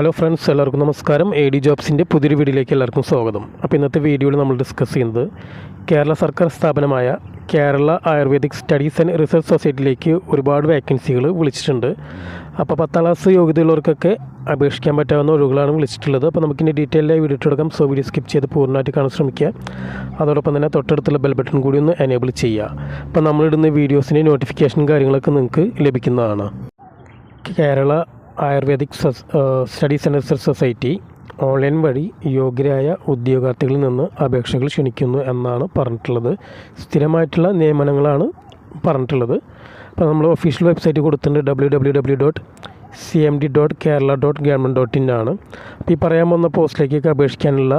Hello friends എല്ലാവർക്കും നമസ്കാരം. A D ജോബ്സിന്റെ പുതിയൊരു വീഡിയോയിലേക്ക് എല്ലാവർക്കും സ്വാഗതം. അപ്പോൾ ഇന്നത്തെ വീഡിയോയിൽ നമ്മൾ ഡിസ്കസ് ചെയ്യുന്നത് കേരള സർക്കാർ സ്ഥാപനമായ Kerala ayurvedic studies and research സൊസൈറ്റിയിലേക്ക് ഒരുപാട് വേക്കൻസികൾ വിളിച്ചിട്ടുണ്ട്. അപ്പോൾ പത്താം ക്ലാസ് യോഗ്യതയുള്ളവർക്കൊക്കെ അപേക്ഷിക്കാൻ പറ്റാവുന്ന ഒഴിവുകളാണ് വിളിച്ചിട്ടുള്ളത്. അപ്പോൾ നമുക്കിനി ഡീറ്റെയിൽ ആയി വീഡിയോ എടുക്കാം. സോ വീഡിയോ സ്കിപ്പ് ചെയ്ത് പൂർണമായിട്ട് കാണാൻ ശ്രമിക്കുക. അതോടൊപ്പം തന്നെ തൊട്ടടുത്തുള്ള ബെൽ ബട്ടൺ കൂടി ഒന്ന് എനേബിൾ ചെയ്യുക. അപ്പോൾ നമ്മളിടുന്ന വീഡിയോസിന്റെ നോട്ടിഫിക്കേഷൻ കാര്യങ്ങളൊക്കെ നിങ്ങൾക്ക് ലഭിക്കുന്നതാണ്. Kerala ayurvedic study centre society online വഴി യോഗ്യരായ ഉദ്യോഗാർത്ഥികളിൽ നിന്ന് അപേക്ഷകൾ ക്ഷണിക്കുന്നു എന്നാണ് പറഞ്ഞിട്ടുള്ളത്. സ്ഥിരമായിട്ടുള്ള നിയമനങ്ങളാണ് പറഞ്ഞിട്ടുള്ളത്. അപ്പോൾ നമ്മൾ ഒഫീഷ്യൽ വെബ്സൈറ്റ് കൊടുത്തിട്ടുണ്ട് W W W dot C M D dot Kerala dot government dot in ആണ്. അപ്പോൾ ഈ പറയാൻ പോകുന്ന പോസ്റ്റിലേക്കൊക്കെ അപേക്ഷിക്കാനുള്ള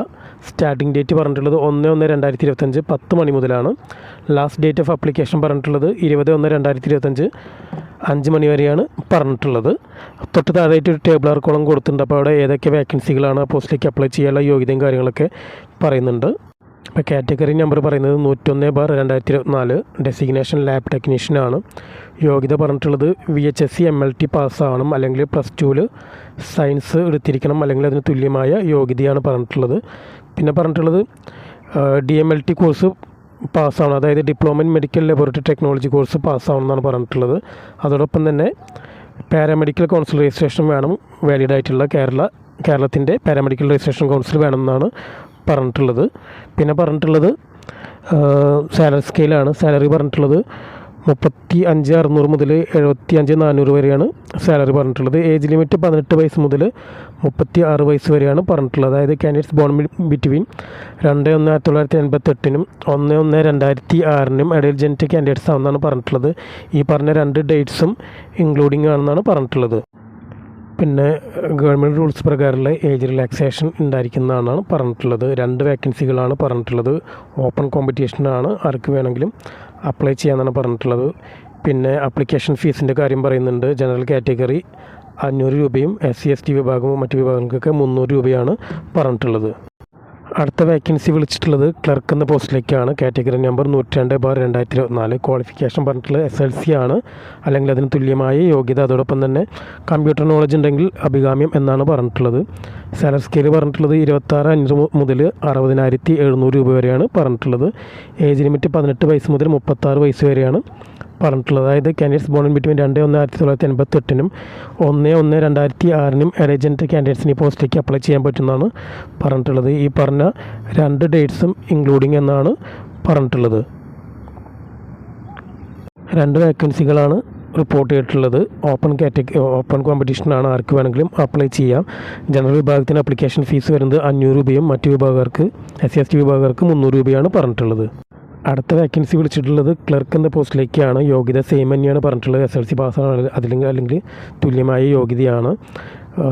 സ്റ്റാർട്ടിംഗ് ഡേറ്റ് പറഞ്ഞിട്ടുള്ളത് ഒന്ന് ഒന്ന് രണ്ടായിരത്തി ഇരുപത്തഞ്ച് പത്ത് മണി മുതലാണ്. ലാസ്റ്റ് ഡേറ്റ് ഓഫ് അപ്ലിക്കേഷൻ പറഞ്ഞിട്ടുള്ളത് ഇരുപത് ഒന്ന് രണ്ടായിരത്തി ഇരുപത്തഞ്ച് അഞ്ച് മണി വരെയാണ് പറഞ്ഞിട്ടുള്ളത്. തൊട്ട് താഴെയായിട്ട് ഒരു ടേബിൾ ആർക്കോളം കൊടുത്തിട്ടുണ്ട്. അപ്പോൾ അവിടെ ഏതൊക്കെ വേക്കൻസികളാണ് പോസ്റ്റിലേക്ക് അപ്ലൈ ചെയ്യാനുള്ള യോഗ്യതയും കാര്യങ്ങളൊക്കെ പറയുന്നുണ്ട്. ഇപ്പോൾ കാറ്റഗറി നമ്പർ പറയുന്നത് നൂറ്റൊന്ന് ബാർ രണ്ടായിരത്തി ഇരുപത്തിനാല് ഡെസിഗ്നേഷൻ ലാബ് ടെക്നീഷ്യനാണ് യോഗ്യത പറഞ്ഞിട്ടുള്ളത് V H S C M L T പാസ്സാവണം അല്ലെങ്കിൽ പ്ലസ് ടുവിൽ സയൻസ് എടുത്തിരിക്കണം അല്ലെങ്കിൽ അതിന് തുല്യമായ യോഗ്യതയാണ് പറഞ്ഞിട്ടുള്ളത്. പിന്നെ പറഞ്ഞിട്ടുള്ളത് D M L T course പാസ്സാവണം അതായത് diploma in medical laboratory technology course പാസ്സാവണം എന്നാണ് പറഞ്ഞിട്ടുള്ളത്. അതോടൊപ്പം തന്നെ പാരാമെഡിക്കൽ കൗൺസിൽ രജിസ്ട്രേഷൻ വേണം വാലിഡ് ആയിട്ടുള്ള കേരള കേരളത്തിന്റെ പാരാമെഡിക്കൽ രജിസ്ട്രേഷൻ കൗൺസിൽ വേണമെന്നാണ് പറഞ്ഞിട്ടുള്ളത്. പിന്നെ പറഞ്ഞിട്ടുള്ളത് സാലറി സ്കെയിലാണ് സാലറി പറഞ്ഞിട്ടുള്ളത് മുപ്പത്തി അഞ്ച് അറുന്നൂറ് മുതൽ എഴുപത്തി അഞ്ച് നാനൂറ് വരെയാണ് സാലറി പറഞ്ഞിട്ടുള്ളത്. ഏജ് ലിമിറ്റ് പതിനെട്ട് വയസ്സ് മുതൽ മുപ്പത്തി ആറ് വയസ്സ് വരെയാണ് പറഞ്ഞിട്ടുള്ളത്. അതായത് കാൻഡിഡേറ്റ്സ് ബോൺ ബിറ്റ്വീൻ രണ്ട് ഒന്ന് ആയിരത്തി തൊള്ളായിരത്തി എൺപത്തെട്ടിനും ഒന്ന് ഒന്ന് രണ്ടായിരത്തി ആറിനും ഇടയിൽ ജനിച്ച കാൻഡിഡേറ്റ്സ് ആണെന്നാണ് പറഞ്ഞിട്ടുള്ളത്. ഈ പറഞ്ഞ രണ്ട് ഡേറ്റ്സും ഇൻക്ലൂഡിംഗ് ആണെന്നാണ് പറഞ്ഞിട്ടുള്ളത്. പിന്നെ ഗവൺമെന്റ് റൂൾസ് പ്രകാരമുള്ള ഏജ് റിലാക്സേഷൻ ഉണ്ടായിരിക്കുന്നതാണ് പറഞ്ഞിട്ടുള്ളത്. രണ്ട് വേക്കൻസികളാണ് പറഞ്ഞിട്ടുള്ളത്. ഓപ്പൺ കോമ്പറ്റീഷനാണ് ആർക്ക് വേണമെങ്കിലും അപ്ലൈ ചെയ്യാമെന്നാണ് പറഞ്ഞിട്ടുള്ളത്. പിന്നെ അപ്ലിക്കേഷൻ ഫീസിന്റെ കാര്യം പറയുന്നുണ്ട്. ജനറൽ കാറ്റഗറി അഞ്ഞൂറ് രൂപയും എസ് സി എസ് ടി വിഭാഗവും മറ്റ് വിഭാഗങ്ങൾക്കൊക്കെ മുന്നൂറ് രൂപയാണ് പറഞ്ഞിട്ടുള്ളത്. അടുത്ത വേക്കൻസി വിളിച്ചിട്ടുള്ളത് ക്ലർക്ക് എന്ന പോസ്റ്റിലേക്കാണ്. കാറ്റഗറി നമ്പർ നൂറ്റി രണ്ട് ബാർ രണ്ടായിരത്തി ഇരുപത്തിനാല് ക്വാളിഫിക്കേഷൻ പറഞ്ഞിട്ടുള്ളത് എസ് എൽ സി ആണ്. അല്ലെങ്കിൽ അതിന് തുല്യമായ യോഗ്യത. അതോടൊപ്പം തന്നെ കമ്പ്യൂട്ടർ നോളജ് ഉണ്ടെങ്കിൽ അഭികാമ്യം എന്നാണ് പറഞ്ഞിട്ടുള്ളത്. സാലറി സ്കെയിൽ പറഞ്ഞിട്ടുള്ളത് ഇരുപത്താറ് അഞ്ഞൂറ് മുതൽ അറുപതിനായിരത്തി എഴുന്നൂറ് രൂപ വരെയാണ് പറഞ്ഞിട്ടുള്ളത്. ഏജ് ലിമിറ്റ് പതിനെട്ട് വയസ്സ് മുതൽ മുപ്പത്താറ് വയസ്സ് വരെയാണ് പറഞ്ഞിട്ടുള്ളത്. അതായത് കാൻഡിഡേറ്റ്സ് ബോൺ ബിറ്റ്വീൻ രണ്ട് ഒന്ന് ആയിരത്തി തൊള്ളായിരത്തി എൺപത്തി എട്ടിനും ഒന്ന് ഒന്ന് രണ്ടായിരത്തി ആറിനും ഏജന്റ് കാൻഡിഡേറ്റ്സിന് ഈ പോസ്റ്റിലേക്ക് അപ്ലൈ ചെയ്യാൻ പറ്റുന്നതാണ് പറഞ്ഞിട്ടുള്ളത്. ഈ പറഞ്ഞ രണ്ട് ഡേറ്റ്സും ഇൻക്ലൂഡിങ് എന്നാണ് പറഞ്ഞിട്ടുള്ളത്. രണ്ട് വേക്കൻസികളാണ് റിപ്പോർട്ട് ചെയ്തിട്ടുള്ളത്. ഓപ്പൺ കാറ്റഗറി ഓപ്പൺ കോമ്പറ്റീഷനാണ് ആർക്ക് വേണമെങ്കിലും അപ്ലൈ ചെയ്യാം. ജനറൽ വിഭാഗത്തിന് അപ്ലിക്കേഷൻ ഫീസ് വരുന്നത് അഞ്ഞൂറ് രൂപയും മറ്റ് വിഭാഗക്കാർക്ക് എസ് സി എസ് ടി വിഭാഗക്കാർക്ക് മുന്നൂറ് രൂപയാണ് പറഞ്ഞിട്ടുള്ളത്. അടുത്ത വേക്കൻസി വിളിച്ചിട്ടുള്ളത് ക്ലർക്ക് എന്ന പോസ്റ്റിലേക്കാണ്. യോഗ്യത സെയിം തന്നെയാണ് പറഞ്ഞിട്ടുള്ളത്. എസ് എൽ സി പാസ്സാണ് അതില്ലെങ്കിൽ അല്ലെങ്കിൽ തുല്യമായ യോഗ്യതയാണ്.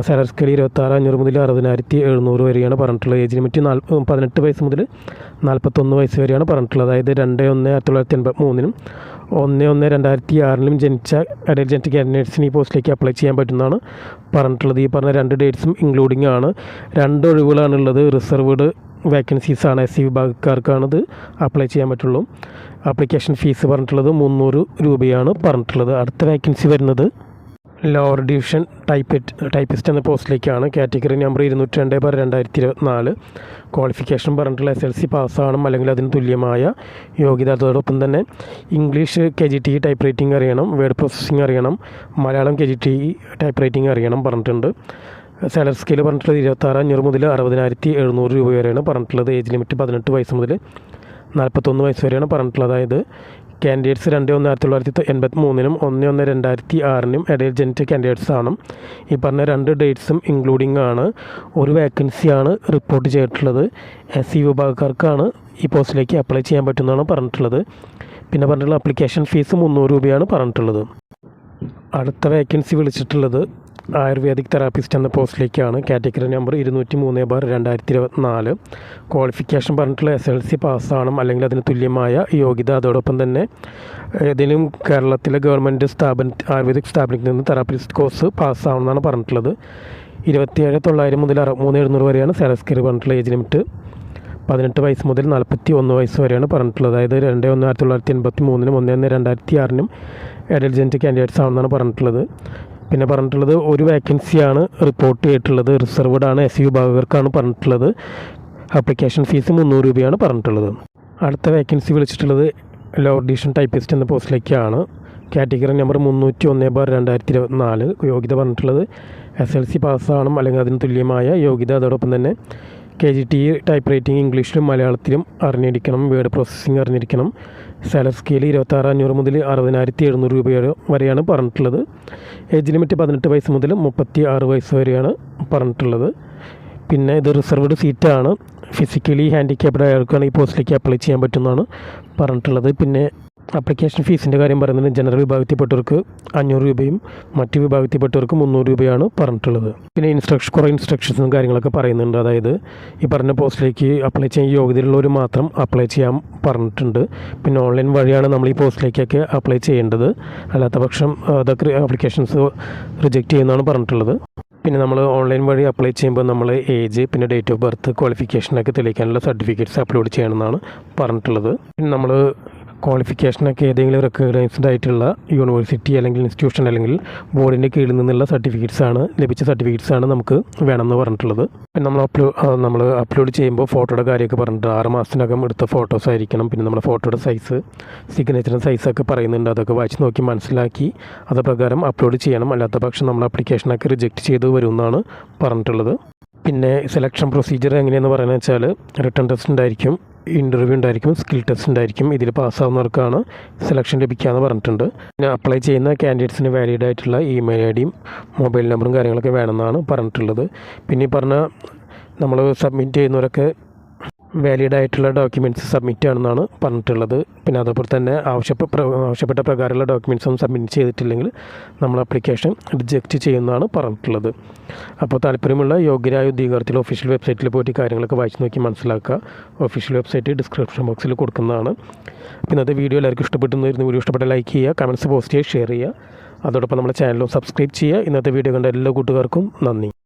സാലറി സ്കെയിൽ ഇരുപത്താറ് അഞ്ഞൂറ് മുതൽ അറുപതിനായിരത്തി എഴുന്നൂറ് വരെയാണ് പറഞ്ഞിട്ടുള്ളത്. ഏജ് ലിമിറ്റ് നാൽ പതിനെട്ട് വയസ്സ് മുതൽ നാൽപ്പത്തൊന്ന് വയസ്സ് വരെയാണ് പറഞ്ഞിട്ടുള്ളത്. അതായത് രണ്ട് ഒന്ന് ആയിരത്തി തൊള്ളായിരത്തി എൺപത്തി മൂന്നിനും ഒന്ന് ഒന്ന് രണ്ടായിരത്തി ആറിലും ജനിച്ച അഡൽറ്റ് ജനറ്റിക് കാൻഡിഡേറ്റ്സിന് ഈ പോസ്റ്റിലേക്ക് അപ്ലൈ ചെയ്യാൻ പറ്റുന്നതാണ് പറഞ്ഞിട്ടുള്ളത്. ഈ പറഞ്ഞ രണ്ട് ഡേറ്റ്സും ഇൻക്ലൂഡിംഗ് ആണ്. രണ്ട് ഒഴിവുകളാണുള്ളത് റിസർവ്ഡ് വേക്കൻസീസ് ആണ് എസ് സി വിഭാഗക്കാർക്കാണിത് അപ്ലൈ ചെയ്യാൻ പറ്റുള്ളൂ. ആപ്ലിക്കേഷൻ ഫീസ് പറഞ്ഞിട്ടുള്ളത് മുന്നൂറ് രൂപയാണ് പറഞ്ഞിട്ടുള്ളത്. അടുത്ത വേക്കൻസി വരുന്നത് ലോവർ ഡിവിഷൻ ടൈപ്പ് ടൈപ്പിസ്റ്റ് എന്ന പോസ്റ്റിലേക്കാണ്. കാറ്റഗറി നമ്പർ ഇരുന്നൂറ്റി രണ്ട് ബാർ രണ്ടായിരത്തി ഇരുപത്തിനാല് ക്വാളിഫിക്കേഷൻ പറഞ്ഞിട്ടുള്ള എസ് എൽ സി പാസ്സാകണം അല്ലെങ്കിൽ അതിന് തുല്യമായ യോഗ്യത അതോടൊപ്പം തന്നെ English K G T type writing അറിയണം വേർഡ് പ്രോസസ്സിംഗ് അറിയണം Malayalam K G T type writing അറിയണം പറഞ്ഞിട്ടുണ്ട്. സാലറി സ്കെയിൽ പറഞ്ഞിട്ടുള്ളത് ഇരുപത്താറ് അഞ്ഞൂറ് മുതൽ അറുപതിനായിരത്തി എഴുന്നൂറ് രൂപ വരെയാണ് പറഞ്ഞിട്ടുള്ളത്. ഏജ് ലിമിറ്റ് പതിനെട്ട് വയസ്സ് മുതൽ നാൽപ്പത്തൊന്ന് വയസ്സ് വരെയാണ് പറഞ്ഞിട്ടുള്ളത്. അതായത് കാൻഡിഡേറ്റ്സ് രണ്ട് ഒന്ന് ആയിരത്തി തൊള്ളായിരത്തി എൺപത്തി മൂന്നിനും ഒന്ന് ഒന്ന് രണ്ടായിരത്തി ആറിനും ഇടയിൽ ജനിച്ച കാൻഡിഡേറ്റ്സ് ആണ്. ഈ പറഞ്ഞ രണ്ട് ഡേറ്റ്സും ഇൻക്ലൂഡിംഗ് ആണ്. ഒരു വേക്കൻസിയാണ് റിപ്പോർട്ട് ചെയ്തിട്ടുള്ളത്. എസ് സി വിഭാഗക്കാർക്കാണ് ഈ പോസ്റ്റിലേക്ക് അപ്ലൈ ചെയ്യാൻ പറ്റുന്നതാണ് പറഞ്ഞിട്ടുള്ളത്. പിന്നെ പറഞ്ഞിട്ടുള്ള അപ്ലിക്കേഷൻ ഫീസ് മുന്നൂറ് രൂപയാണ് പറഞ്ഞിട്ടുള്ളത്. അടുത്ത വേക്കൻസി വിളിച്ചിട്ടുള്ളത് ആയുർവേദിക് തെറാപ്പിസ്റ്റ് എന്ന പോസ്റ്റിലേക്കാണ് കാറ്റഗറി നമ്പർ ഇരുന്നൂറ്റി മൂന്ന് ബാർ രണ്ടായിരത്തി ഇരുപത്തിനാല് ക്വാളിഫിക്കേഷൻ പറഞ്ഞിട്ടുള്ള എസ് എൽ സി പാസ്സാണ് അല്ലെങ്കിൽ അതിന് തുല്യമായ യോഗ്യത അതോടൊപ്പം തന്നെ ഏതെങ്കിലും കേരളത്തിലെ ഗവൺമെന്റ് സ്ഥാപന ആയുർവേദിക് സ്ഥാപനത്തിൽ നിന്ന് തെറാപ്പിസ്റ്റ് കോഴ്സ് പാസ്സാവണമെന്നാണ് പറഞ്ഞിട്ടുള്ളത്. ഇരുപത്തിയേഴ് തൊള്ളായിരം മുതൽ അറു മൂന്ന് എഴുന്നൂറ് വരെയാണ് സാലസ്കറി പറഞ്ഞിട്ടുള്ള ഏജ് ലിമിറ്റ്. പതിനെട്ട് വയസ്സ് മുതൽ നാൽപ്പത്തി ഒന്ന് വയസ്സ് വരെയാണ് പറഞ്ഞിട്ടുള്ളത്. അതായത് രണ്ട് ഒന്ന് ആയിരത്തി തൊള്ളായിരത്തി എൺപത്തി മൂന്നിനും ഒന്ന് ഒന്ന് രണ്ടായിരത്തി ആറിനും എഡൽജന്റ് കാൻഡിഡേറ്റ്സ് ആണെന്നാണ് പറഞ്ഞിട്ടുള്ളത്. പിന്നെ പറഞ്ഞിട്ടുള്ളത് ഒരു വേക്കൻസിയാണ് റിപ്പോർട്ട് ചെയ്തിട്ടുള്ളത്. റിസർവ്ഡ് ആണ് എസ് സി വിഭാഗക്കാർക്കാണ് പറഞ്ഞിട്ടുള്ളത്. ആപ്ലിക്കേഷൻ ഫീസ് മുന്നൂറ് രൂപയാണ് പറഞ്ഞിട്ടുള്ളത്. അടുത്ത വേക്കൻസി വിളിച്ചിട്ടുള്ളത് ലോവർ ഡിവിഷൻ ടൈപ്പിസ്റ്റ് എന്ന പോസ്റ്റിലേക്കാണ് കാറ്റഗറി നമ്പർ മുന്നൂറ്റി ഒന്ന് ബാർ രണ്ടായിരത്തി ഇരുപത്തിനാല് യോഗ്യത പറഞ്ഞിട്ടുള്ളത് എസ് എൽ സി പാസ്സാവണം അല്ലെങ്കിൽ അതിന് തുല്യമായ യോഗ്യത അതോടൊപ്പം തന്നെ K G T type writing ഇംഗ്ലീഷിലും മലയാളത്തിലും അറിഞ്ഞിരിക്കണം വേർഡ് പ്രോസസ്സിംഗ് അറിഞ്ഞിരിക്കണം. സാലറി സ്കെയിൽ ഇരുപത്താറ് അഞ്ഞൂറ് മുതൽ അറുപതിനായിരത്തി എഴുന്നൂറ് രൂപ വരെയാണ് പറഞ്ഞിട്ടുള്ളത്. ഏജ് ലിമിറ്റ് പതിനെട്ട് വയസ്സ് മുതൽ മുപ്പത്തി ആറ് വയസ്സ് വരെയാണ് പറഞ്ഞിട്ടുള്ളത്. പിന്നെ ഇത് റിസർവ്ഡ് സീറ്റാണ് ഫിസിക്കലി ഹാൻഡിക്യാപ്ഡ് ആയവർക്കാണ് ഈ പോസ്റ്റിലേക്ക് അപ്ലൈ ചെയ്യാൻ പറ്റുന്നതാണ് പറഞ്ഞിട്ടുള്ളത്. പിന്നെ അപ്ലിക്കേഷൻ ഫീസിന്റെ കാര്യം പറയുന്നത് ജനറൽ വിഭാഗത്തിൽപ്പെട്ടവർക്ക് അഞ്ഞൂറ് രൂപയും മറ്റ് വിഭാഗത്തിൽപ്പെട്ടവർക്ക് മുന്നൂറ് രൂപയാണ് പറഞ്ഞിട്ടുള്ളത്. പിന്നെ ഇൻസ്ട്രക്ഷൻ കുറേ ഇൻസ്ട്രക്ഷൻസും കാര്യങ്ങളൊക്കെ പറയുന്നുണ്ട്. അതായത് ഈ പറഞ്ഞ പോസ്റ്റിലേക്ക് അപ്ലൈ ചെയ്യാൻ യോഗ്യതയുള്ളവർ മാത്രം അപ്ലൈ ചെയ്യാൻ പറഞ്ഞിട്ടുണ്ട്. പിന്നെ ഓൺലൈൻ വഴിയാണ് നമ്മൾ ഈ പോസ്റ്റിലേക്കൊക്കെ അപ്ലൈ ചെയ്യേണ്ടത്. അല്ലാത്ത പക്ഷം അതൊക്കെ ആപ്ലിക്കേഷൻസ് റിജക്റ്റ് ചെയ്യുന്നതാണ് പറഞ്ഞിട്ടുള്ളത്. പിന്നെ നമ്മൾ ഓൺലൈൻ വഴി അപ്ലൈ ചെയ്യുമ്പോൾ നമ്മൾ ഏജ് പിന്നെ ഡേറ്റ് ഓഫ് ബർത്ത് ക്വാളിഫിക്കേഷനൊക്കെ തെളിയിക്കാനുള്ള സർട്ടിഫിക്കറ്റ്സ് അപ്ലോഡ് ചെയ്യണമെന്നാണ് പറഞ്ഞിട്ടുള്ളത്. പിന്നെ നമ്മൾ ക്വാളിഫിക്കേഷനൊക്കെ ഏതെങ്കിലും റെക്കഗ്നൈസ്ഡ് ആയിട്ടുള്ള യൂണിവേഴ്സിറ്റി അല്ലെങ്കിൽ ഇൻസ്റ്റിറ്റ്യൂഷൻ അല്ലെങ്കിൽ ബോർഡിന്റെ കീഴിൽ നിന്നുള്ള സർട്ടിഫിക്കറ്റ്സ് ആണ് ലഭിച്ച ആണ് നമുക്ക് വേണമെന്ന് പറഞ്ഞിട്ടുള്ളത്. പിന്നെ നമ്മൾ അപ്ലോഡ് നമ്മൾ അപ്ലോഡ് ചെയ്യുമ്പോൾ ഫോട്ടോയുടെ കാര്യമൊക്കെ പറഞ്ഞിട്ട് ആറ് മാസത്തിനകം എടുത്ത ഫോട്ടോസ് ആയിരിക്കണം. പിന്നെ നമ്മുടെ ഫോട്ടോയുടെ സൈസ് സിഗ്നേച്ചറിന്റെ സൈസൊക്കെ പറയുന്നുണ്ട്. അതൊക്കെ വായിച്ച് നോക്കി മനസ്സിലാക്കി അത് പ്രകാരം അപ്ലോഡ് ചെയ്യണം. അല്ലാത്ത പക്ഷം നമ്മൾ ആപ്ലിക്കേഷനൊക്കെ റിജക്റ്റ് ചെയ്ത് വരുമെന്നാണ് പറഞ്ഞിട്ടുള്ളത്. പിന്നെ സെലക്ഷൻ പ്രൊസീജിയർ എങ്ങനെയെന്ന് പറയുന്നത് വെച്ചാൽ റിട്ടേൺ ടെസ്റ്റ് ഉണ്ടായിരിക്കും. ഇന്റർവ്യൂ ഉണ്ടായിരിക്കും സ്കിൽ ടെസ്റ്റ് ഉണ്ടായിരിക്കും ഇതിൽ പാസ്സാവുന്നവർക്കാണ് സെലക്ഷൻ ലഭിക്കുകയെന്ന് പറഞ്ഞിട്ടുണ്ട്. പിന്നെ അപ്ലൈ ചെയ്യുന്ന കാൻഡിഡേറ്റ്സിന് വാലിഡ് ആയിട്ടുള്ള ഇമെയിൽ ഐ ഡിയും മൊബൈൽ നമ്പറും കാര്യങ്ങളൊക്കെ വേണമെന്നാണ് പറഞ്ഞിട്ടുള്ളത്. പിന്നെ ഈ പറഞ്ഞ നമ്മൾ സബ്മിറ്റ് ചെയ്യുന്നവരൊക്കെ വാലിഡ് ആയിട്ടുള്ള ഡോക്യുമെന്റ്സ് സബ്മിറ്റ് ആണെന്നാണ് പറഞ്ഞിട്ടുള്ളത്. പിന്നെ അതേപോലെ തന്നെ ആവശ്യപ്പെട്ട ആവശ്യപ്പെട്ട പ്രകാരമുള്ള ഡോക്യുമെന്റ്സ് ഒന്നും സബ്മിറ്റ് ചെയ്തിട്ടില്ലെങ്കിൽ നമ്മൾ ആപ്ലിക്കേഷൻ റിജക്റ്റ് ചെയ്യുന്നതാണ് പറഞ്ഞിട്ടുള്ളത്. അപ്പോൾ താല്പര്യമുള്ള യോഗ്യരായ ഉദ്യോഗാർത്ഥികൾ ഒഫീഷ്യൽ വെബ്സൈറ്റിൽ പോയിട്ട് കാര്യങ്ങളൊക്കെ വായിച്ച് നോക്കി മനസ്സിലാക്കുക. ഒഫീഷ്യൽ വെബ്സൈറ്റ് ഡിസ്ക്രിപ്ഷൻ ബോക്സിൽ കൊടുക്കുന്നതാണ്. പിന്നെ അത് വീഡിയോ എല്ലാവർക്കും ഇഷ്ടപ്പെട്ടു വരുന്ന വീഡിയോ ഇഷ്ടപ്പെട്ട ലൈക്ക് ചെയ്യുക കമന്റ്സ് പോസ്റ്റ് ചെയ്യുക ഷെയർ ചെയ്യുക. അതോടൊപ്പം നമ്മുടെ ചാനലും സബ്സ്ക്രൈബ് ചെയ്യുക. ഇന്നത്തെ വീഡിയോ കണ്ട എല്ലാ കൂട്ടുകാർക്കും നന്ദി.